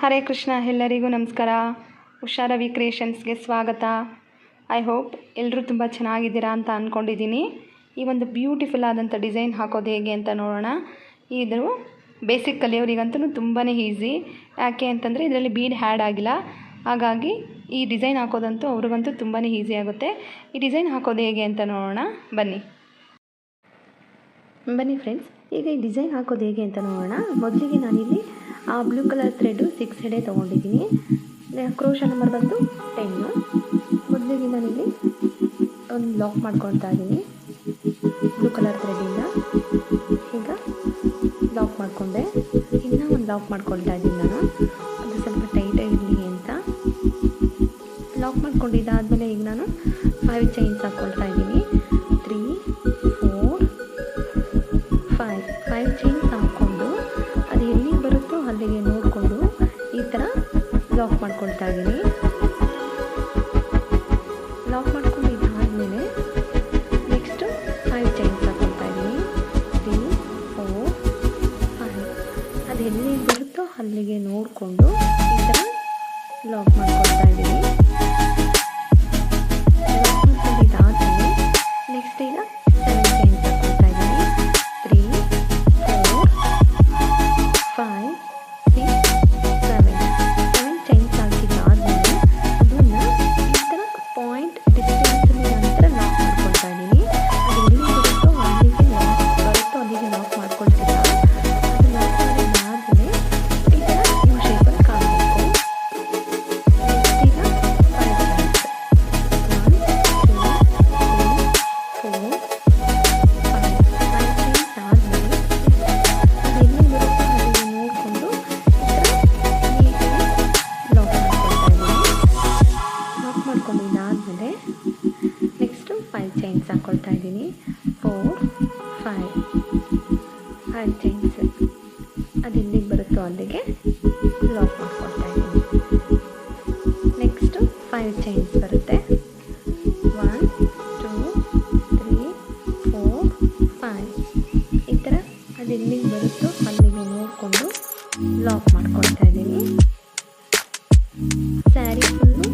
ಹರೇ ಕೃಷ್ಣ, ಎಲ್ಲರಿಗೂ ನಮಸ್ಕಾರ. ಹುಷಾರವಿ ರವಿ ಕ್ರಿಯೇಷನ್ಸ್ಗೆ ಸ್ವಾಗತ. ಐ ಹೋಪ್ ಎಲ್ಲರೂ ತುಂಬ ಚೆನ್ನಾಗಿದ್ದೀರಾ ಅಂತ ಅಂದ್ಕೊಂಡಿದ್ದೀನಿ ಈ ಒಂದು ಬ್ಯೂಟಿಫುಲ್ ಆದಂಥ ಡಿಸೈನ್ ಹಾಕೋದು ಹೇಗೆ ಅಂತ ನೋಡೋಣ. ಇದು ಬೇಸಿಕ್ ಕಲಿಯೋರಿಗಂತೂ ತುಂಬಾ ಈಸಿ. ಯಾಕೆ ಅಂತಂದರೆ ಇದರಲ್ಲಿ ಬೀಡ್ ಹ್ಯಾಡ್ ಆಗಿಲ್ಲ. ಹಾಗಾಗಿ ಈ ಡಿಸೈನ್ ಹಾಕೋದಂತೂ ಅವ್ರಿಗಂತೂ ತುಂಬಾ ಈಸಿ ಆಗುತ್ತೆ. ಈ ಡಿಸೈನ್ ಹಾಕೋದು ಹೇಗೆ ಅಂತ ನೋಡೋಣ. ಬನ್ನಿ. ಬನ್ನಿ ಫ್ರೆಂಡ್ಸ್. ಈಗ ಈ ಡಿಸೈನ್ ಹಾಕೋದು ಹೇಗೆ ಅಂತ ನೋಡೋಣ. ಮೊದಲಿಗೆ ನಾನಿಲ್ಲಿ ಆ ಬ್ಲೂ ಕಲರ್ ಥ್ರೆಡ್ಡು ಸಿಕ್ಸ್ ಹೆಡೆ ತೊಗೊಂಡಿದ್ದೀನಿ. ಕ್ರೋಶ ನಂಬರ್ ಬಂದು ಟೆನ್ನು ಮೊದಲಿಗೆ ನಾನಿಲ್ಲಿ ಒಂದು ಲಾಕ್ ಮಾಡ್ಕೊಳ್ತಾ ಇದ್ದೀನಿ. ಬ್ಲೂ ಕಲರ್ ಥ್ರೆಡ್ಡಿಂದ ಈಗ ಲಾಕ್ ಮಾಡಿಕೊಂಡೆ. ಇನ್ನೂ ಒಂದು ಲಾಕ್ ಮಾಡ್ಕೊಳ್ತಾ ಇದ್ದೀನಿ ನಾನು. ಅದು ಸ್ವಲ್ಪ ಟೈಟಾಗಿ ಇರಲಿ ಅಂತ. ಲಾಕ್ ಮಾಡ್ಕೊಂಡಿದ್ದಾದಮೇಲೆ ಈಗ ನಾನು ಫೈವ್ ಚೈನ್ಸ್ ಹಾಕ್ಕೊಳ್ತಾ ಹಾಕ್ಕೊಳ್ತಾ ಇದ್ದೀನಿ. ಫೋರ್ ಫೈವ್ ಫೈವ್ ಚೈನ್ಸ್ ಅದು ಎಲ್ಲಿಗೆ ಬರುತ್ತೋ ಅಲ್ಲಿಗೆ ಲಾಕ್ ಮಾಡ್ಕೊಳ್ತಾ ಇದ್ದೀನಿ. ನೆಕ್ಸ್ಟು ಫೈವ್ ಚೈನ್ಸ್ ಬರುತ್ತೆ. One two three four five ಈ ಥರ ಅದು ಎಲ್ಲಿಗೆ ಬರುತ್ತೋ ಅಲ್ಲಿಗೆ ನೋಡಿಕೊಂಡು ಲಾಕ್ ಮಾಡ್ಕೊಳ್ತಾ ಇದ್ದೀನಿ. ಸ್ಯಾರಿ ಫುಲ್ಲು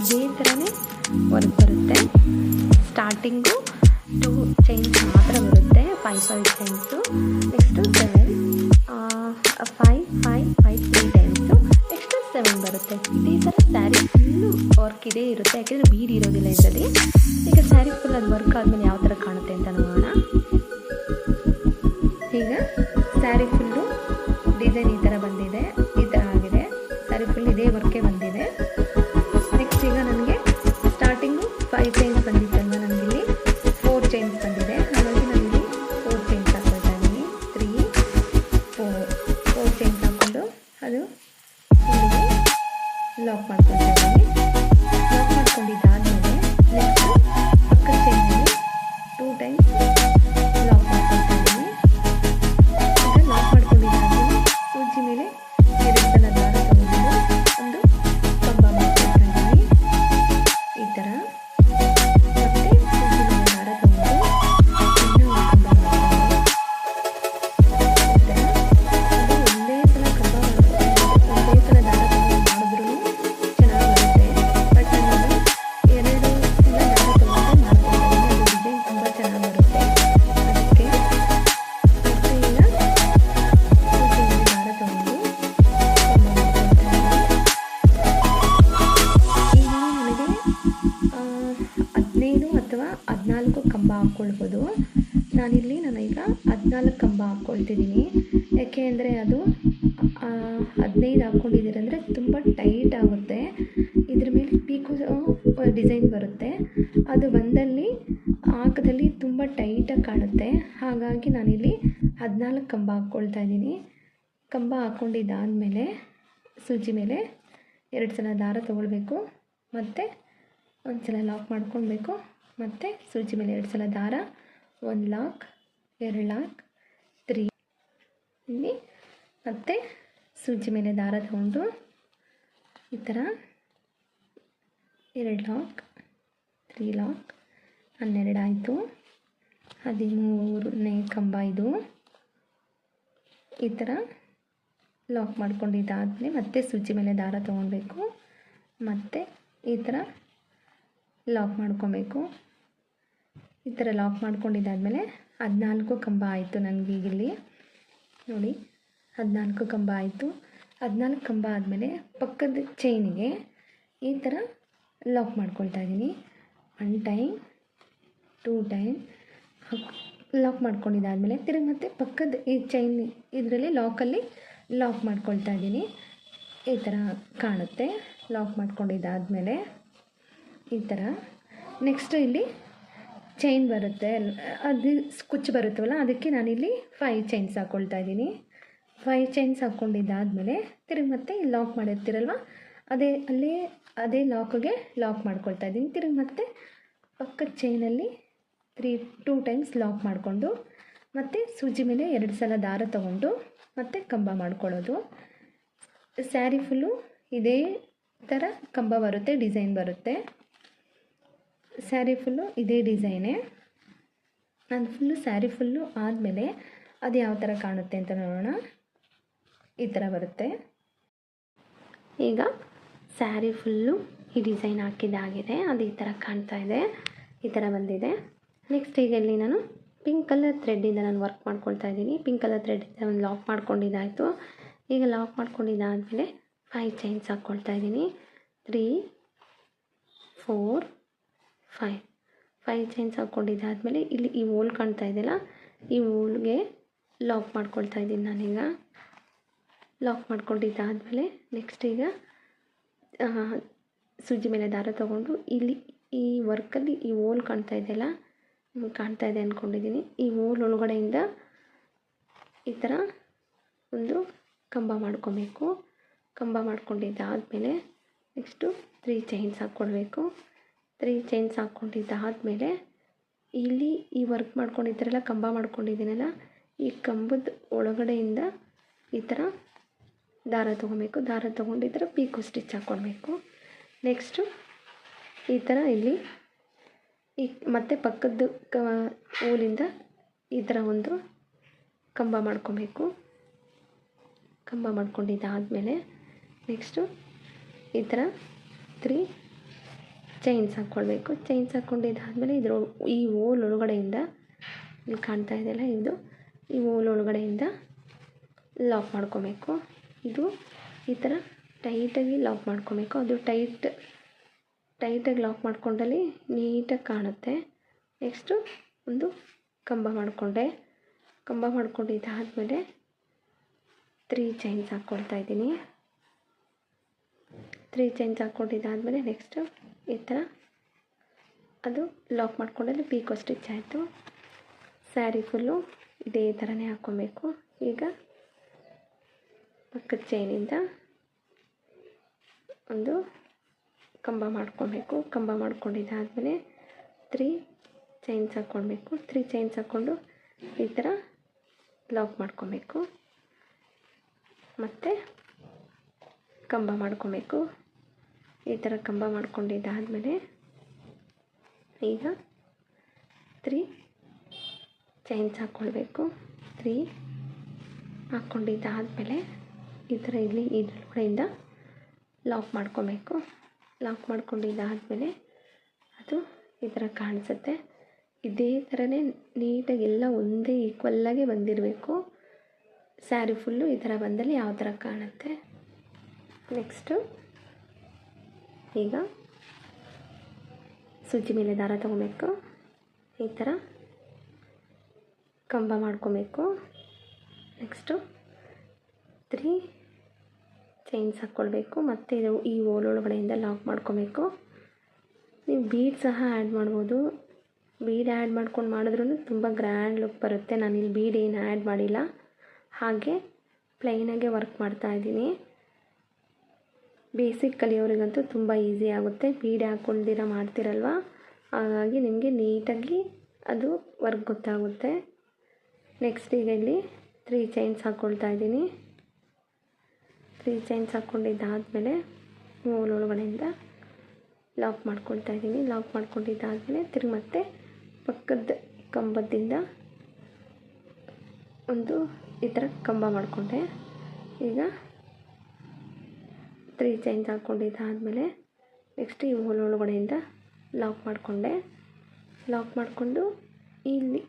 ಇದೇ ಥರನೇ ವರ್ಕ್ ಬರುತ್ತೆ. Starting five tens next seven five five five three times next seven ಬರುತ್ತೆ. ಇದೇ ಥರ ಸ್ಯಾರಿ ಫುಲ್ಲು ವರ್ಕ್ ಇದೇ ಇರುತ್ತೆ. ಯಾಕೆಂದರೆ ಬೀಡ್ ಇರೋದಿಲ್ಲ ಇದರಲ್ಲಿ. ಈಗ ಸ್ಯಾರಿ ಫುಲ್ ಅದು ವರ್ಕ್ ಆದಮೇಲೆ ಹಾಕ್ಕೊಳ್ಬೋದು ನಾನಿಲ್ಲಿ ನಾನು ಈಗ ಹದಿನಾಲ್ಕು ಕಂಬ ಹಾಕ್ಕೊಳ್ತಿದ್ದೀನಿ ಯಾಕೆ ಅಂದರೆ ಅದು ಹದಿನೈದು ಹಾಕ್ಕೊಂಡಿದ್ದೀರಂದರೆ ತುಂಬ ಟೈಟ್ ಆಗುತ್ತೆ. ಇದ್ರ ಮೇಲೆ ಪೀಕು ಡಿಸೈನ್ ಬರುತ್ತೆ. ಅದು ಬಂದಲ್ಲಿ ಹಾಕದಲ್ಲಿ ತುಂಬ ಟೈಟಾಗಿ ಕಾಣುತ್ತೆ. ಹಾಗಾಗಿ ನಾನಿಲ್ಲಿ ಹದಿನಾಲ್ಕು ಕಂಬ ಹಾಕ್ಕೊಳ್ತಾ ಇದ್ದೀನಿ. ಕಂಬ ಹಾಕ್ಕೊಂಡಿದ್ದಾದಮೇಲೆ ಸೂಜಿ ಮೇಲೆ ಎರಡು ಸಲ ದಾರ ತೊಗೊಳ್ಬೇಕು. ಮತ್ತು ಒಂದು ಸಲ ಲಾಕ್ ಮಾಡ್ಕೊಳ್ಬೇಕು. ಮತ್ತು ಸೂಜಿ ಮೇಲೆ ಎರಡು ಸಲ ದಾರ, ಒಂದು ಲಾಕ್, ಎರಡು ಲಾಕ್, ತ್ರೀ. ಇಲ್ಲಿ ಮತ್ತು ಸೂಜಿ ಮೇಲೆ ದಾರ ತಗೊಂಡು ಈ ಥರ ಎರಡು ಲಾಕ್, ತ್ರೀ ಲಾಕ್, ಹನ್ನೆರಡು ಆಯಿತು. ಹದಿಮೂರನೇ ಕಂಬ ಇದು. ಈ ಥರ ಲಾಕ್ ಮಾಡ್ಕೊಂಡಿದ್ದಾದಮೇಲೆ ಮತ್ತೆ ಸೂಜಿ ಮೇಲೆ ದಾರ ತೊಗೊಳ್ಬೇಕು ಮತ್ತು ಈ ಥರ ಲಾಕ್ ಮಾಡ್ಕೊಬೇಕು. ಈ ಥರ ಲಾಕ್ ಮಾಡ್ಕೊಂಡಿದ್ದಾದಮೇಲೆ ಹದಿನಾಲ್ಕು ಕಂಬ ಆಯಿತು ನನಗೆ ಈಗ ಇಲ್ಲಿ ನೋಡಿ, ಹದಿನಾಲ್ಕು ಕಂಬ ಆಯಿತು. ಹದಿನಾಲ್ಕು ಕಂಬ ಆದಮೇಲೆ ಪಕ್ಕದ ಚೈನಿಗೆ ಈ ಥರ ಲಾಕ್ ಮಾಡ್ಕೊಳ್ತಾ ಇದ್ದೀನಿ. One time two time lock ಮಾಡ್ಕೊಂಡಿದ್ದಾದಮೇಲೆ ತಿರುಗಿ ಮತ್ತೆ ಪಕ್ಕದ ಈ ಚೈನ್ ಇದರಲ್ಲಿ ಲಾಕಲ್ಲಿ ಲಾಕ್ ಮಾಡ್ಕೊಳ್ತಾ ಇದ್ದೀನಿ. ಈ ಥರ ಕಾಣುತ್ತೆ. ಲಾಕ್ ಮಾಡ್ಕೊಂಡಿದ್ದಾದಮೇಲೆ ಈ ಥರ. ನೆಕ್ಸ್ಟ್ ಇಲ್ಲಿ ಚೈನ್ ಬರುತ್ತೆ. ಅದು ಕುಚ್ಚು ಬರುತ್ತವಲ್ಲ ಅದಕ್ಕೆ ನಾನಿಲ್ಲಿ ಫೈವ್ ಚೈನ್ಸ್ ಹಾಕ್ಕೊಳ್ತಾ ಇದ್ದೀನಿ. ಫೈವ್ ಚೈನ್ಸ್ ಹಾಕ್ಕೊಂಡಿದ್ದಾದಮೇಲೆ ತಿರುಗಿ ಮತ್ತೆ ಲಾಕ್ ಮಾಡಿರ್ತೀರಲ್ವ? ಅದೇ, ಅಲ್ಲೇ, ಅದೇ ಲಾಕ್ಗೆ ಲಾಕ್ ಮಾಡ್ಕೊಳ್ತಾ ಇದ್ದೀನಿ. ತಿರುಗಿ ಮತ್ತೆ ಪಕ್ಕದ ಚೈನಲ್ಲಿ ತ್ರೀ ಟೂ ಟೈಮ್ಸ್ ಲಾಕ್ ಮಾಡಿಕೊಂಡು ಮತ್ತು ಸೂಜಿ ಮೇಲೆ ಎರಡು ಸಲ ದಾರ ತಗೊಂಡು ಮತ್ತೆ ಕಂಬ ಮಾಡ್ಕೊಳ್ಳೋದು. ಸ್ಯಾರಿ ಫುಲ್ಲು ಇದೇ ಥರ ಕಂಬ ಬರುತ್ತೆ ಡಿಸೈನ್ ಬರುತ್ತೆ. ಸ್ಯಾರಿ ಫುಲ್ಲು ಇದೇ ಡಿಸೈನೇ. ನಾನು ಫುಲ್ಲು ಸ್ಯಾರಿ ಫುಲ್ಲು ಆದಮೇಲೆ ಅದು ಯಾವ ಥರ ಕಾಣುತ್ತೆ ಅಂತ ನೋಡೋಣ. ಈ ಥರ ಬರುತ್ತೆ. ಈಗ ಸ್ಯಾರಿ ಫುಲ್ಲು ಈ ಡಿಸೈನ್ ಹಾಕಿದ್ದಾಗಿದೆ ಅದು ಈ ಥರ ಕಾಣ್ತಾ ಇದೆ. ಈ ಥರ ಬಂದಿದೆ. ನೆಕ್ಸ್ಟ್ ಈಗ ಇಲ್ಲಿ ನಾನು ಪಿಂಕ್ ಕಲರ್ ಥ್ರೆಡ್ಡಿಂದ ನಾನು ವರ್ಕ್ ಮಾಡ್ಕೊಳ್ತಾ ಇದ್ದೀನಿ. ಪಿಂಕ್ ಕಲರ್ ಥ್ರೆಡ್ಡಿಂದ ಒಂದು ಲಾಕ್ ಮಾಡ್ಕೊಂಡಿದ್ದಾಯಿತು. ಈಗ ಲಾಕ್ ಮಾಡ್ಕೊಂಡಿದ್ದಾದಮೇಲೆ ಫೈವ್ ಚೈನ್ಸ್ ಹಾಕ್ಕೊಳ್ತಾ ಇದ್ದೀನಿ. Three four five five chains ಹಾಕ್ಕೊಂಡಿದ್ದಾದಮೇಲೆ ಇಲ್ಲಿ ಈ ಹೋಲ್ ಕಾಣ್ತಾ ಇದೆಯಲ್ಲ, ಈ ಓಲ್ಗೆ ಲಾಕ್ ಮಾಡ್ಕೊಳ್ತಾ ಇದ್ದೀನಿ ನಾನೀಗ. ಲಾಕ್ ಮಾಡ್ಕೊಂಡಿದ್ದಾದಮೇಲೆ ನೆಕ್ಸ್ಟ್ ಈಗ ಸೂಜಿ ಮೇಲೆ ದಾರ ತೊಗೊಂಡು ಇಲ್ಲಿ ಈ ವರ್ಕಲ್ಲಿ ಈ ಹೋಲ್ ಕಾಣ್ತಾ ಇದೆಯಲ್ಲ ಕಾಣ್ತಾ ಇದೆ ಅಂದ್ಕೊಂಡಿದ್ದೀನಿ ಈ ಹೋಲ್ ಒಳಗಡೆಯಿಂದ ಈ ಥರ ಒಂದು ಕಂಬ ಮಾಡ್ಕೊಬೇಕು. ಕಂಬ ಮಾಡ್ಕೊಂಡಿದ್ದಾದಮೇಲೆ ನೆಕ್ಸ್ಟು ತ್ರೀ ಚೈನ್ಸ್ ಹಾಕ್ಕೊಳ್ಬೇಕು ತ್ರೀ ಚೈನ್ಸ್ ಹಾಕ್ಕೊಂಡಿದ್ದಾದಮೇಲೆ ಇಲ್ಲಿ ಈ ವರ್ಕ್ ಮಾಡ್ಕೊಂಡಿದ್ದೀರಲ್ಲ ಕಂಬ ಮಾಡ್ಕೊಂಡಿದ್ದೀನಲ್ಲ, ಈ ಕಂಬದ ಒಳಗಡೆಯಿಂದ ಈ ಥರ ದಾರ ತೊಗೊಬೇಕು. ದಾರ ತೊಗೊಂಡಿದ್ರೆ ಪೀಕು ಸ್ಟಿಚ್ ಹಾಕ್ಕೊಳ್ಬೇಕು ನೆಕ್ಸ್ಟು ಈ ಥರ ಇಲ್ಲಿ ಈ ಮತ್ತೆ ಪಕ್ಕದ ಕ ಹೂಲಿಂದ ಈ ಥರ ಒಂದು ಕಂಬ ಮಾಡ್ಕೊಬೇಕು. ಕಂಬ ಮಾಡ್ಕೊಂಡಿದ್ದಾದಮೇಲೆ ನೆಕ್ಸ್ಟು ಈ ಥರ ತ್ರೀ ಚೈನ್ಸ್ ಹಾಕ್ಕೊಳ್ಬೇಕು ಚೈನ್ಸ್ ಹಾಕ್ಕೊಂಡಿದ್ದಾದಮೇಲೆ ಇದ್ರ, ಈ ಓಲ್ ಒಳಗಡೆಯಿಂದ ಇಲ್ಲಿ ಕಾಣ್ತಾ ಇದೆಯಲ್ಲ ಇದು. ಈ ಓಲ್ ಒಳಗಡೆಯಿಂದ ಲಾಕ್ ಮಾಡ್ಕೊಬೇಕು. ಇದು ಈ ಥರ ಟೈಟಾಗಿ ಲಾಕ್ ಮಾಡ್ಕೊಬೇಕು. ಅದು ಟೈಟ್ ಟೈಟಾಗಿ ಲಾಕ್ ಮಾಡ್ಕೊಂಡಲ್ಲಿ ನೀಟಾಗಿ ಕಾಣುತ್ತೆ. ನೆಕ್ಸ್ಟು ಒಂದು ಕಂಬ ಮಾಡಿಕೊಂಡೆ. ಕಂಬ ಮಾಡ್ಕೊಂಡಿದ್ದಾದಮೇಲೆ ತ್ರೀ ಚೈನ್ಸ್ ಹಾಕ್ಕೊಳ್ತಾ ಇದ್ದೀನಿ. ತ್ರೀ ಚೈನ್ಸ್ ಹಾಕ್ಕೊಂಡಿದ್ದಾದಮೇಲೆ ನೆಕ್ಸ್ಟು ಈ ಥರ ಅದು ಲಾಕ್ ಮಾಡ್ಕೊಂಡಲ್ಲಿ ಪೀಕೋ ಸ್ಟಿಚ್ ಆಯಿತು. ಸ್ಯಾರಿ ಫುಲ್ಲು ಇದೇ ಥರನೇ ಹಾಕ್ಕೊಬೇಕು. ಈಗ ಪಕ್ಕದ ಚೈನಿಂದ ಒಂದು ಕಂಬ ಮಾಡ್ಕೊಬೇಕು. ಕಂಬ ಮಾಡ್ಕೊಂಡಿದ್ದಾದಮೇಲೆ ತ್ರೀ ಚೈನ್ಸ್ ಹಾಕ್ಕೊಳ್ಬೇಕು ತ್ರೀ ಚೈನ್ಸ್ ಹಾಕ್ಕೊಂಡು ಈ ಥರ ಲಾಕ್ ಮಾಡ್ಕೊಬೇಕು. ಮತ್ತು ಕಂಬ ಮಾಡ್ಕೊಬೇಕು. ಈ ಥರ ಕಂಬ ಮಾಡ್ಕೊಂಡಿದ್ದಾದಮೇಲೆ ಈಗ ತ್ರೀ ಚೈನ್ಸ್ ಹಾಕ್ಕೊಳ್ಬೇಕು. ತ್ರೀ ಹಾಕ್ಕೊಂಡಿದ್ದಾದಮೇಲೆ ಈ ಥರ ಇಲ್ಲಿ ಇದ್ರೊಳಗಡೆಯಿಂದ ಲಾಕ್ ಮಾಡ್ಕೊಬೇಕು. ಲಾಕ್ ಮಾಡ್ಕೊಂಡಿದ್ದಾದಮೇಲೆ ಅದು ಈ ಥರ ಕಾಣಿಸುತ್ತೆ. ಇದೇ ಥರನೇ ನೀಟಾಗಿ ಎಲ್ಲ ಒಂದೇ ಈಕ್ವಲ್ಲಾಗೆ ಬಂದಿರಬೇಕು. ಸ್ಯಾರಿ ಫುಲ್ಲು ಈ ಥರ ಬಂದಲ್ಲಿ ಯಾವ ಥರ ಕಾಣುತ್ತೆ? ನೆಕ್ಸ್ಟು ಈಗ ಸುಜ್ಜಿ ಮೇಲೆ ದಾರ ತೊಗೊಬೇಕು. ಈ ಥರ ಕಂಬ ಮಾಡ್ಕೊಬೇಕು. ನೆಕ್ಸ್ಟು ತ್ರೀ ಚೈನ್ಸ್ ಹಾಕ್ಕೊಳ್ಬೇಕು ಮತ್ತು ಇದು ಈ ಓಲ್ ಒಳಗಡೆಯಿಂದ ಲಾಕ್ ಮಾಡ್ಕೊಬೇಕು. ನೀವು ಬೀಡ್ ಸಹ ಆ್ಯಡ್ ಮಾಡ್ಬೋದು. ಬೀಡ್ ಆ್ಯಡ್ ಮಾಡ್ಕೊಂಡು ಮಾಡಿದ್ರೂ ತುಂಬ ಗ್ರ್ಯಾಂಡ್ ಲುಕ್ ಬರುತ್ತೆ. ನಾನಿಲ್ಲಿ ಬೀಡ್ ಏನು ಆ್ಯಡ್ ಮಾಡಿಲ್ಲ. ಹಾಗೆ ಪ್ಲೈನಾಗೆ ವರ್ಕ್ ಮಾಡ್ತಾ ಇದ್ದೀನಿ. ಬೇಸಿಕ್ ಕಲಿಯೋರಿಗಂತೂ ತುಂಬ ಈಸಿ ಆಗುತ್ತೆ. ಬೀಡಿ ಹಾಕ್ಕೊಳ್ದಿರ ಮಾಡ್ತಿರಲ್ವ? ಹಾಗಾಗಿ ನಿಮಗೆ ನೀಟಾಗಿ ಅದು ವರ್ಕ್ ಗೊತ್ತಾಗುತ್ತೆ. ನೆಕ್ಸ್ಟ್ ಈಗ ಇಲ್ಲಿ ತ್ರೀ ಚೈನ್ಸ್ ಹಾಕ್ಕೊಳ್ತಾ ಇದ್ದೀನಿ. ತ್ರೀ ಚೈನ್ಸ್ ಹಾಕ್ಕೊಂಡಿದ್ದಾದಮೇಲೆ ಮೂಲ ಒಳಗಡೆಯಿಂದ ಲಾಕ್ ಮಾಡ್ಕೊಳ್ತಾ ಇದ್ದೀನಿ. ಲಾಕ್ ಮಾಡ್ಕೊಂಡಿದ್ದಾದಮೇಲೆ ತಿರುಗಿ ಮತ್ತೆ ಪಕ್ಕದ ಕಂಬದಿಂದ ಒಂದು ಈ ಥರ ಕಂಬ ಮಾಡಿಕೊಂಡೆ. ಈಗ ತ್ರೀ ಚೈನ್ಸ್ ಹಾಕ್ಕೊಂಡಿದ್ದಾದಮೇಲೆ ನೆಕ್ಸ್ಟ್ ಈ ಹೋಲ್ ಒಳಗಡೆಯಿಂದ ಲಾಕ್ ಮಾಡಿಕೊಂಡೆ. ಲಾಕ್ ಮಾಡಿಕೊಂಡು ಇಲ್ಲಿ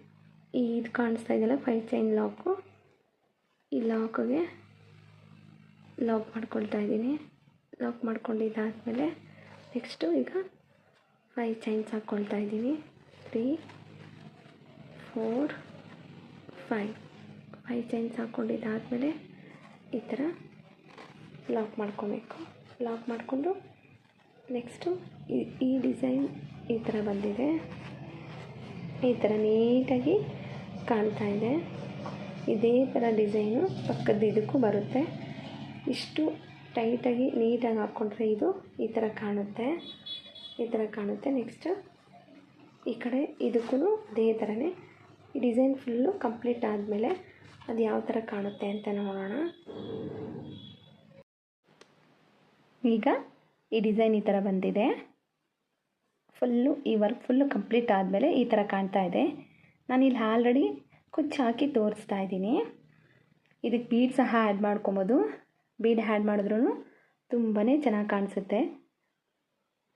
ಇದು ಕಾಣಿಸ್ತಾ ಇದೆಯಲ್ಲ, ಫೈವ್ ಚೈನ್ ಲಾಕು. ಈ ಲಾಕಿಗೆ ಲಾಕ್ ಮಾಡ್ಕೊಳ್ತಾ ಇದ್ದೀನಿ. ಲಾಕ್ ಮಾಡ್ಕೊಂಡಿದ್ದಾದಮೇಲೆ ನೆಕ್ಸ್ಟು ಈಗ ಫೈವ್ ಚೈನ್ಸ್ ಹಾಕ್ಕೊಳ್ತಾ ಇದ್ದೀನಿ. Three, four, five. Five chains ಹಾಕ್ಕೊಂಡಿದ್ದಾದಮೇಲೆ ಈ ಥರ ಲಾಕ್ ಮಾಡ್ಕೊಬೇಕು. ಲಾಕ್ ಮಾಡಿಕೊಂಡು ನೆಕ್ಸ್ಟು ಈ ಡಿಸೈನ್ ಈ ಥರ ಬಂದಿದೆ. ಈ ಥರ ನೀಟಾಗಿ ಕಾಣ್ತಾ ಇದೆ. ಇದೇ ಥರ ಡಿಸೈನು ಪಕ್ಕದ ಇದಕ್ಕೂ ಬರುತ್ತೆ. ಇಷ್ಟು ಟೈಟಾಗಿ ನೀಟಾಗಿ ಹಾಕ್ಕೊಂಡ್ರೆ ಇದು ಈ ಥರ ಕಾಣುತ್ತೆ. ಈ ಥರ ಕಾಣುತ್ತೆ. ನೆಕ್ಸ್ಟ್ ಈ ಕಡೆ ಇದಕ್ಕೂ ಅದೇ ಥರನೇ ಈ ಡಿಸೈನ್ ಫುಲ್ಲು ಕಂಪ್ಲೀಟ್ ಆದಮೇಲೆ ಅದು ಯಾವ ಥರ ಕಾಣುತ್ತೆ ಅಂತ ನೋಡೋಣ. ಈಗ ಈ ಡಿಸೈನ್ ಈ ಥರ ಬಂದಿದೆ. ಫುಲ್ಲು ಈ ವರ್ಕ್ ಫುಲ್ಲು ಕಂಪ್ಲೀಟ್ ಆದಮೇಲೆ ಈ ಥರ ಕಾಣ್ತಾ ಇದೆ. ನಾನು ಇಲ್ಲಿ ಆಲ್ರೆಡಿ ಕುಚ್ಚು ಹಾಕಿ ತೋರಿಸ್ತಾ ಇದ್ದೀನಿ. ಇದಕ್ಕೆ ಬೀಡ್ ಸಹ ಆ್ಯಡ್ ಮಾಡ್ಕೊಬೋದು. ಬೀಡ್ ಆ್ಯಡ್ ಮಾಡಿದ್ರೂ ತುಂಬಾ ಚೆನ್ನಾಗಿ ಕಾಣಿಸುತ್ತೆ.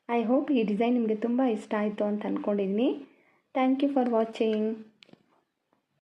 ಐ ಹೋಪ್ ಈ ಡಿಸೈನ್ ನಿಮಗೆ ತುಂಬ ಇಷ್ಟ ಆಯಿತು ಅಂತ ಅಂದ್ಕೊಂಡಿದ್ದೀನಿ ಥ್ಯಾಂಕ್ ಯು ಫಾರ್ ವಾಚಿಂಗ್